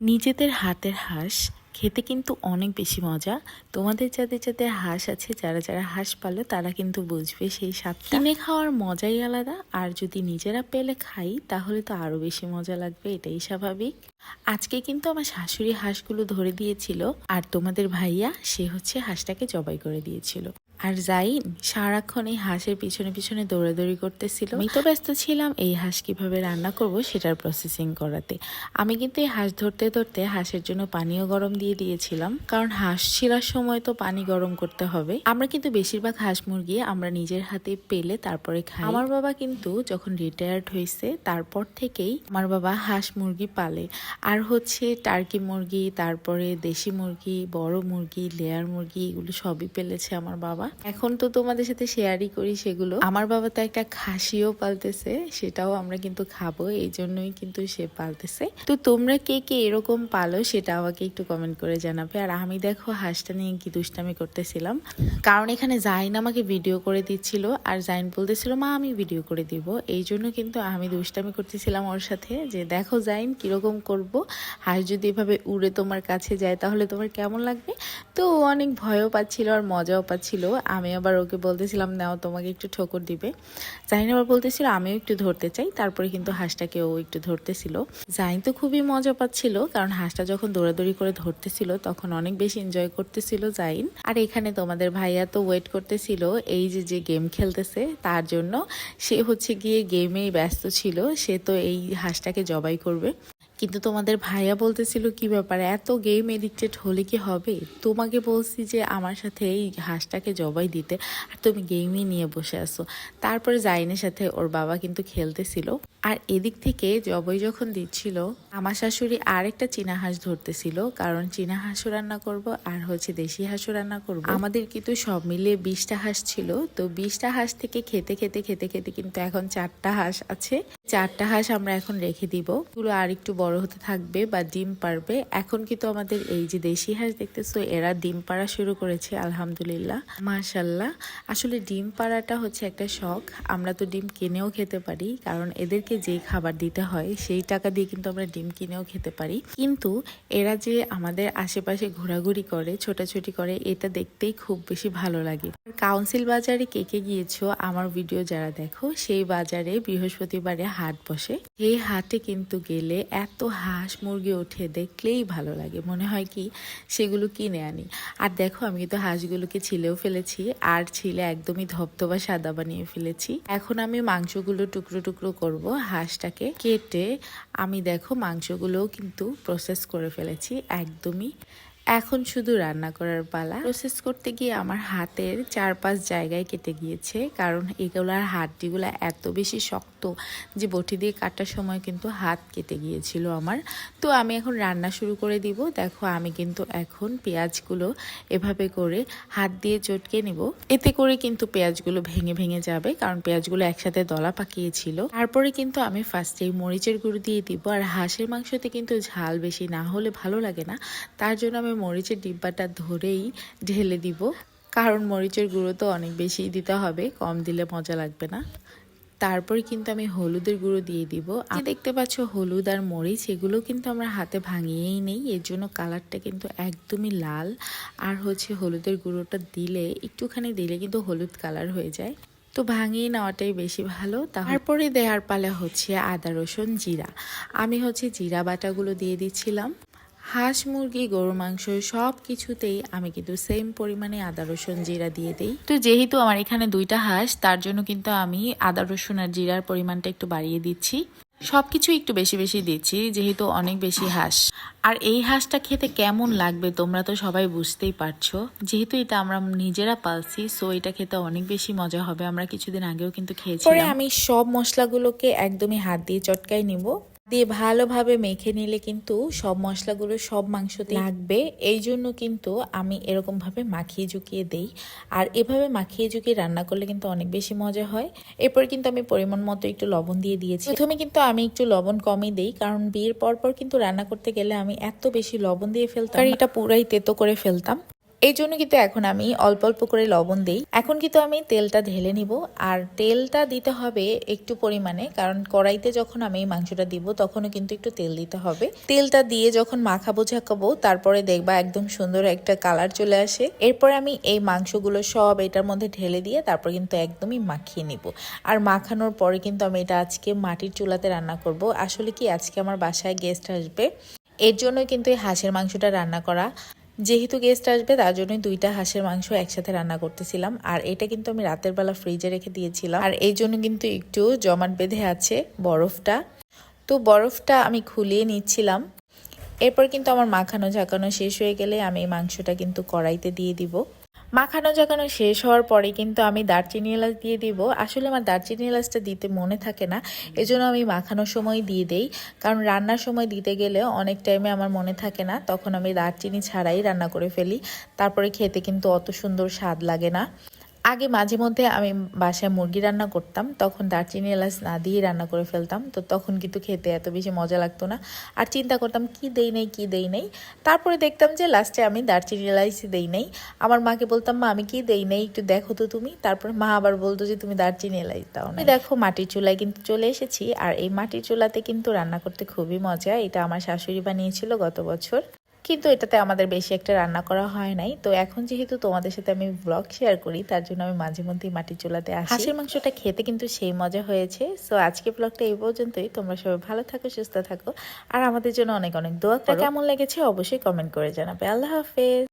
নিজেদের হাতের হাঁস খেতে কিন্তু অনেক বেশি মজা। তোমাদের যাদের যাদের হাঁস আছে, যারা যারা হাঁস পালো, তারা কিন্তু বুঝবে সেই স্বাদ কিনে খাওয়ার মজাই আলাদা, আর যদি নিজেরা পেলে খাই, তাহলে তো আরও বেশি মজা লাগবে, এটাই স্বাভাবিক। আজকে কিন্তু আমার শাশুড়ি হাঁসগুলো ধরে দিয়েছিল, আর তোমাদের ভাইয়া সে হচ্ছে হাঁসটাকে জবাই করে দিয়েছিল। আর জাইন সারাক্ষণ এই হাঁসের পিছনে পিছনে দৌড়াদৌড়ি করতেছিল। আমি তো ব্যস্ত ছিলাম, এই হাঁস কীভাবে রান্না করব সেটার প্রসেসিং করাতে। আমি কিন্তু এই হাঁস ধরতে ধরতে হাঁসের জন্য পানিও গরম দিয়ে দিয়েছিলাম, কারণ হাঁস ছিলার সময় তো পানি গরম করতে হবে। আমরা কিন্তু বেশিরভাগ হাঁস মুরগি আমরা নিজের হাতে পেলে তারপরে খাই। আমার বাবা কিন্তু যখন রিটায়ার্ড হয়েছে, তারপর থেকেই আমার বাবা হাঁস মুরগি পালে। আর হচ্ছে টার্কি মুরগি, তারপরে দেশি মুরগি, বড় মুরগি লেয়ার মুরগি, এগুলো সবই পেলেছে আমার বাবা। এখন তো তোমাদের সাথে শেয়ারই করি সেগুলো। আমার বাবা তো একটা খাসিও পালতেছে, সেটাও আমরা কিন্তু খাব এই জন্যই কিন্তু সে পালতেছে। তো তোমরা কে কে এরকম পালো সেটা আমাকে একটু কমেন্ট করে জানাবে। আর আমি দেখো হাঁসটা নিয়ে কি দুষ্টামি করতেছিলাম। কারণ এখানে জাইন আমাকে ভিডিও করে দিচ্ছিল, আর জাইন বলতেছিল, মা, আমি ভিডিও করে দিব। এই জন্য কিন্তু আমি দুষ্টামি করতেছিলাম ওর সাথে, যে দেখো জাইন কীরকম করব। হাঁস যদি এভাবে উড়ে তোমার কাছে যায়, তাহলে তোমার কেমন লাগবে? তো অনেক ভয়ও পাচ্ছিল আর মজাও পাচ্ছিল। আমি আবার ওকে বলতেছিলাম, নাও, তোমাকে একটু ঠোকর দিবে। জাইন আবার বলতেছিল, আমিও একটু ধরতে চাই। তারপরে কিন্তু হাঁসটাকে ও একটু ধরতেছিল। জাইন তো খুবই মজা পাচ্ছিল, কারণ হাঁসটা যখন দৌড়াদৌড়ি করে ধরতেছিল, তখন অনেক বেশি এনজয় করতেছিল জাইন। আর এখানে তোমাদের ভাইয়া তো ওয়েট করতেছিল, এই যে যে গেম খেলতেছে, তার জন্য সে হচ্ছে গিয়ে গেমেই ব্যস্ত ছিল, সে তো এই হাঁসটাকে জবাই করবে। কিন্তু তোমাদের ভাইয়া বলতেছিল, কি ব্যাপার? এত গেম এডিক্টেড হলে কি হবে? তোমাকে বলছি যে, আমার সাথে এই হাঁসটাকে জবাই দিতে আর তুমি গেমই নিয়ে বসে আসো তারপরে জাইনের সাথে ওর বাবা কিন্তু খেলতেছিল। আর এদিক থেকে জবাই যখন দিচ্ছিল আমার শাশুড়ি আরেকটা চীনা হাঁস ধরতেছিল, কারণ চীনা হাঁসও রান্না করব আর হচ্ছে দেশি হাঁসও রান্না করব। আমাদের কিন্তু সব মিলিয়ে বিশটা হাঁস ছিল, তো বিশটা হাঁস থেকে খেতে খেতে খেতে খেতে কিন্তু এখন চারটা হাঁস আছে। চারটা হাঁস আমরা এখন রেখে দিব। পুরো আর একটু বড় হতে থাকবে বা ডিম পারবে। এখন কিন্তু আমাদের এই যে দেশি হাঁস দেখতেছো, এরা ডিম পাড়া শুরু করেছে, আলহামদুলিল্লাহ। মাশাল্লাহ। আসলে ডিম পাড়াটা হচ্ছে একটা শখ। আমরা তো ডিম কিনেও খেতে পারি, কারণ এদেরকে যেই খাবার দিতে হয়, সেই টাকা দিয়ে কিন্তু আমরা ডিম কিনেও খেতে পারি। কিন্তু এরা যে আমাদের আশেপাশে ঘোরাঘুরি করে, ছোটাছুটি করে, এটা দেখতেই খুব বেশি ভালো লাগে। কাউন্সিল বাজারে কে কে গিয়েছো আমার ভিডিও যারা দেখো, সেই বাজারে বৃহস্পতিবারে হাট বসে। এই হাটে কিন্তু গেলে এত হাঁস মুরগি ওঠে, দেখলেই ভালো লাগে। মনে হয় কি সেগুলো কিনে আনি। আর দেখো আমি কিন্তু হাঁসগুলোকে ছিলেও ফেলেছি, আর ছিলে একদমই ধবধবা সাদা বানিয়ে ফেলেছি। এখন আমি মাংসগুলো টুকরো টুকরো করব হাঁসটাকে। কেটে আমি দেখো মাংসগুলোও কিন্তু প্রসেস করে ফেলেছি একদমই এখন শুধু রান্না করার পালা। প্রসেস করতে গিয়ে আমার হাতের চার পাঁচ জায়গায় কেটে গিয়েছে, কারণ এগুলার হাড্ডিগুলো এত বেশি শক্ত যে বটি দিয়ে কাটার সময় কিন্তু হাত কেটে গিয়েছিল আমার। তো আমি এখন রান্না শুরু করে দিব। দেখো, আমি কিন্তু এখন পেঁয়াজগুলো এভাবে করে হাত দিয়ে চটকে নিব। এতে করে কিন্তু পেঁয়াজগুলো ভেঙে ভেঙে যাবে, কারণ পেঁয়াজগুলো একসাথে দলা পাকিয়েছিল। তারপরে কিন্তু আমি ফার্স্টে মরিচের গুঁড়ো দিয়ে দিব। আর হাঁসের মাংসতে কিন্তু ঝাল বেশি না হলে ভালো লাগে না। তার জন্য আমি মরিচের ডিব্বাটা ধরেই ঢেলে দিব। কারণ মরিচের গুঁড়ো তো অনেক বেশি দিতে হবে, কম দিলে মজা লাগবে না। তারপরে কিন্তু আমি হলুদের গুঁড়ো দিয়ে দিব। আর দেখতে পাচ্ছ হলুদ আর মরিচ, এগুলো কিন্তু আমরা হাতে ভাঙিয়েই নেই। এর জন্য কালারটা কিন্তু একদমই লাল। আর হচ্ছে হলুদের গুঁড়োটা দিলে, একটুখানি দিলে কিন্তু হলুদ কালার হয়ে যায়। তো ভাঙিয়ে নেওয়াটাই বেশি ভালো। তারপরে দেওয়ার পালে হচ্ছে আদা, রসুন, জিরা। আমি হচ্ছে জিরা বাটাগুলো দিয়ে দিচ্ছিলাম। হাঁস মুরগি গরু মাংস সব কিছুতেই আমি কিন্তু সেম পরিমাণে আদা রসুন জিরা দিয়ে দিই। তো যেহেতু আমার এখানে দুইটা হাঁস তার জন্য কিন্তু আমি আদা রসুন আর জিরার পরিমাণটা একটু বাড়িয়ে দিচ্ছি। সবকিছু একটু বেশি বেশি দিচ্ছি যেহেতু অনেক বেশি হাঁস। আর এই হাঁসটা খেতে কেমন লাগবে তোমরা তো সবাই বুঝতেই পারছ। যেহেতু এটা আমরা নিজেরা পালছি সো এটা খেতে অনেক বেশি মজা হবে। আমরা কিছুদিন আগেও কিন্তু খেয়েছি আমি সব মশলাগুলোকে একদমই হাত দিয়ে চটকাই নিব। দিয়ে ভালোভাবে মেখে নিলে কিন্তু সব মশলাগুলো, সব মাংসতে লাগবে। এই জন্য কিন্তু আমি এরকম ভাবে মাখিয়ে ঝুঁকিয়ে দেই। আর এভাবে মাখিয়ে ঝুঁকিয়ে রান্না করলে কিন্তু অনেক বেশি মজা হয়। এরপর কিন্তু আমি পরিমাণ মতো একটু লবণ দিয়ে দিয়েছি। প্রথমে কিন্তু আমি একটু লবণ কমই দেই, কারণ বিয়ের পর পর কিন্তু রান্না করতে গেলে আমি এত বেশি লবণ দিয়ে ফেলতাম। আর এটা পুরাই তেতো করে ফেলতাম। এই জন্য কিন্তু এখন আমি অল্প অল্প করে লবণ দিই। এখন কিন্তু আমি তেলটা ঢেলে নিব। আর তেলটা দিতে হবে একটু পরিমাণে, কারণ কড়াইতে যখন আমি মাংসটা দিব, তখনও কিন্তু একটু তেল দিতে হবে। তেলটা দিয়ে যখন মাখাবো, ঝাঁকাবো, তারপরে দেখবা একদম সুন্দর একটা কালার চলে আসে। এরপরে আমি এই মাংসগুলো সব এটার মধ্যে ঢেলে দিয়ে তারপর কিন্তু একদমই মাখিয়ে নিব। আর মাখানোর পরে কিন্তু আমি এটা আজকে মাটির চুলাতে রান্না করব। আসলে কি, আজকে আমার বাসায় গেস্ট আসবে। এর জন্যই কিন্তু এই হাঁসের মাংসটা রান্না করা। যেহেতু গেস্ট আসবে, তার জন্যই দুইটা হাঁসের মাংস একসাথে রান্না করতেছিলাম। আর এটা কিন্তু আমি রাতের বেলা ফ্রিজে রেখে দিয়েছিলাম। আর এই জন্য কিন্তু একটু জমাট বেঁধে আছে বরফটা। তো বরফটা আমি খুলিয়ে নিচ্ছিলাম। এরপর কিন্তু আমার মাখানো ঝাঁকানো শেষ হয়ে গেলে আমি এই মাংসটা কিন্তু কড়াইতে দিয়ে দিব। মাখানো জাগানো শেষ হওয়ার পরে কিন্তু আমি দারচিনি এলাচ দিয়ে দিব। আসলে আমার দারচিনি এলাচটা দিতে মনে থাকে না, এজন্য আমি মাখানোর সময় দিয়ে দেই। কারণ রান্নার সময় দিতে গেলে অনেক টাইমে আমার মনে থাকে না, তখন আমি দারচিনি ছাড়াই রান্না করে ফেলি। তারপরে খেতে কিন্তু অত সুন্দর স্বাদ লাগে না। আগে মাঝে মধ্যে আমি বাসায় মুরগি রান্না করতাম, তখন দারচিনি এলাচ না দিয়ে রান্না করে ফেলতাম। তো তখন কিন্তু খেতে এত বেশি মজা লাগতো না। আর চিন্তা করতাম, কি দেই নেই, কি দেই নেই? তারপরে দেখতাম যে লাস্টে আমি দারচিনি এলাচই দেই নেই। আমার মাকে বলতাম, মা, আমি কি দেই নেই? একটু দেখো তো তুমি। তারপরে মা আবার বলতো যে, তুমি দারচিনি এলাচ দাও না। দেখো, মাটির চুলায় কিন্তু চলে এসেছি। আর এই মাটির চুলাতে কিন্তু রান্না করতে খুবই মজা। এটা আমার শাশুড়ি বানিয়েছিল গত বছর। কিন্তু এটাতে আমাদের বেশি একটা রান্না করা হয় নাই। তো এখন যেহেতু তোমাদের সাথে আমি ব্লগ শেয়ার করি তার জন্য আমি মাঝে মধ্যেই মাটির চুলাতে আসি। হাঁসের মাংসটা খেতে কিন্তু সেই মজা হয়েছে। সো আজকে ব্লগটা এই পর্যন্তই। তোমরা সবাই ভালো থাকো সুস্থ থাকো। আর আমাদের জন্য অনেক অনেক দোয়াটা কেমন লেগেছে অবশ্যই কমেন্ট করে জানাবে। আল্লাহ হাফেজ।